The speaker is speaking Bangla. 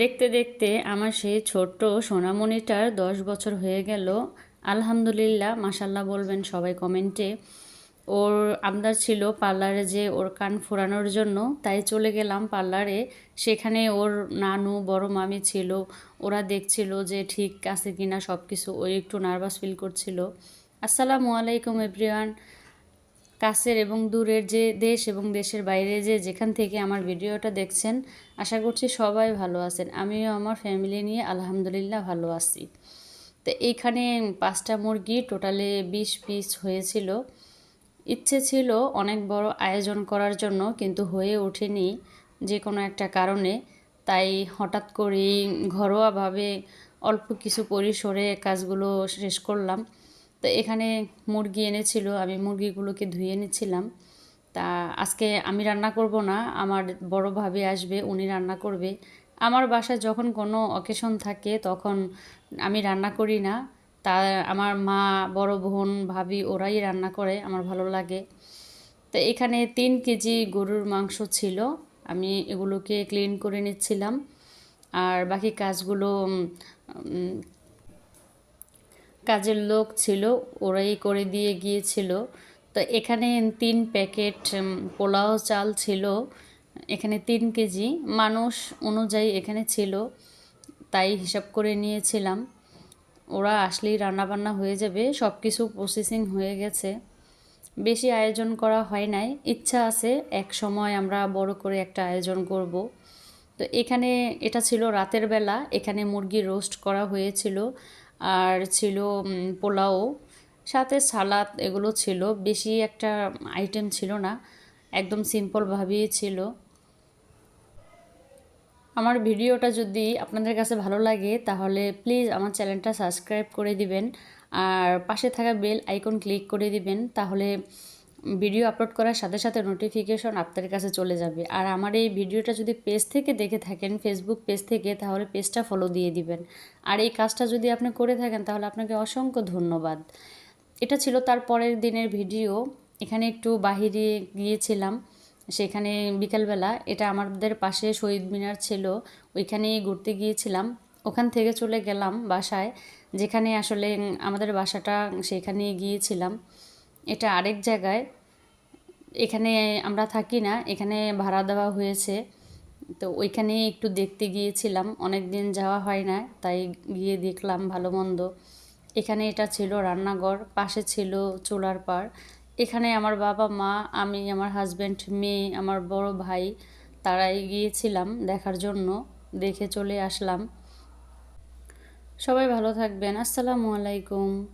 দেখতে দেখতে আমার সেই ছোট্ট সোনামণিটার দশ বছর হয়ে গেল। আলহামদুলিল্লাহ মাসাল্লাহ বলবেন সবাই কমেন্টে। ওর আমদার ছিল পার্লারে যে ওর কান ফোরানোর জন্য, তাই চলে গেলাম পার্লারে। সেখানে ওর নানু, বড় মামি ছিল, ওরা দেখছিল যে ঠিক আছে কিনা সব কিছু ওই একটু নার্ভাস ফিল করছিল। আসসালামু আলাইকুম, এভরিওয়ান। কাছের এবং দূরের যে দেশ এবং দেশের বাইরে যে যেখান থেকে আমার ভিডিওটা দেখছেন, আশা করছি সবাই ভালো আছেন। আমিও আমার ফ্যামিলি নিয়ে আলহামদুলিল্লাহ ভালো আছি। তো এইখানে পাঁচটা মুরগি টোটালে বিশ পিস হয়েছিল। ইচ্ছে ছিল অনেক বড় আয়োজন করার জন্য, কিন্তু হয়ে ওঠেনি যে কোনো একটা কারণে। তাই হঠাৎ করেই ঘরোয়াভাবে অল্প কিছু পরিসরে কাজগুলো শেষ করলাম। তো এখানে মুরগি এনেছিল, আমি মুরগিগুলোকে ধুয়ে নিচ্ছিলাম তা আজকে আমি রান্না করব না, আমার বড় ভাবি আসবে, উনি রান্না করবে। আমার বাসায় যখন কোনো অকেশন থাকে, তখন আমি রান্না করি না। তা আমার মা, বড় বোন, ভাবি ওরাই রান্না করে, আমার ভালো লাগে। তো এখানে তিন কেজি গরুর মাংস ছিল, আমি এগুলোকে ক্লিন করে নিচ্ছিলাম। আর বাকি কাজগুলো কাজের লোক ছিল, ওরাই করে দিয়ে গিয়েছিল। তো এখানে তিন প্যাকেট পোলাও চাল ছিল, এখানে তিন কেজি। মানুষ অনুযায়ী এখানে ছিল, তাই হিসাব করে নিয়েছিলাম। ওরা আসলেই রান্নাবান্না হয়ে যাবে সব কিছু প্রসেসিং হয়ে গেছে। বেশি আয়োজন করা হয় নাই। ইচ্ছা আছে, এক সময় আমরা বড় করে একটা আয়োজন করব। তো এখানে এটা ছিল রাতের বেলা, এখানে মুরগি রোস্ট করা হয়েছিল। আর ছিল পোলাও, সাথে সালাদ এগুলো ছিল। বেশি একটা আইটেম ছিল না, একদম সিম্পলভাবেই ছিল। আমার ভিডিওটা যদি আপনাদের কাছে ভালো লাগে, তাহলে প্লিজ আমার চ্যানেলটা সাবস্ক্রাইব করে দিবেন। আর পাশে থাকা বেল আইকন ক্লিক করে দিবেন, তাহলে ভিডিও আপলোড করার সাথে সাথে নোটিফিকেশন আপনাদের কাছে চলে যাবে। আর আমার এই ভিডিওটা যদি পেজ থেকে দেখে থাকেন ফেসবুক পেজ থেকে, তাহলে পেজটা ফলো দিয়ে দিবেন। আর এই কাজটা যদি আপনি করে থাকেন, তাহলে আপনাকে অসংখ্য ধন্যবাদ। এটা ছিল তার পরের দিনের ভিডিও। এখানে একটু বাহিরে গিয়েছিলাম। সেখানে বিকালবেলা, এটা আমাদের পাশে শহীদ মিনার ছিল। ওইখানেই ঘুরতে গিয়েছিলাম। ওখান থেকে চলে গেলাম বাসায়, যেখানে আসলে আমাদের বাসাটা সেখানে গিয়েছিলাম। এটা আরেক জায়গায়। এখানে আমরা থাকি না, এখানে ভাড়া দেওয়া হয়েছে। তো ওইখানে একটু দেখতে গিয়েছিলাম অনেক দিন যাওয়া হয় না, তাই গিয়ে দেখলাম ভালো মন্দ। এখানে এটা ছিল রান্নাঘর, পাশে ছিল চুলার পাড়। এখানে আমার বাবা, মা, আমি, আমার হাজব্যান্ড মেয়ে, আমার বড় ভাই, তারাই গিয়েছিলাম দেখার জন্য, দেখে চলে আসলাম। সবাই ভালো থাকবেন, আসসালামু আলাইকুম।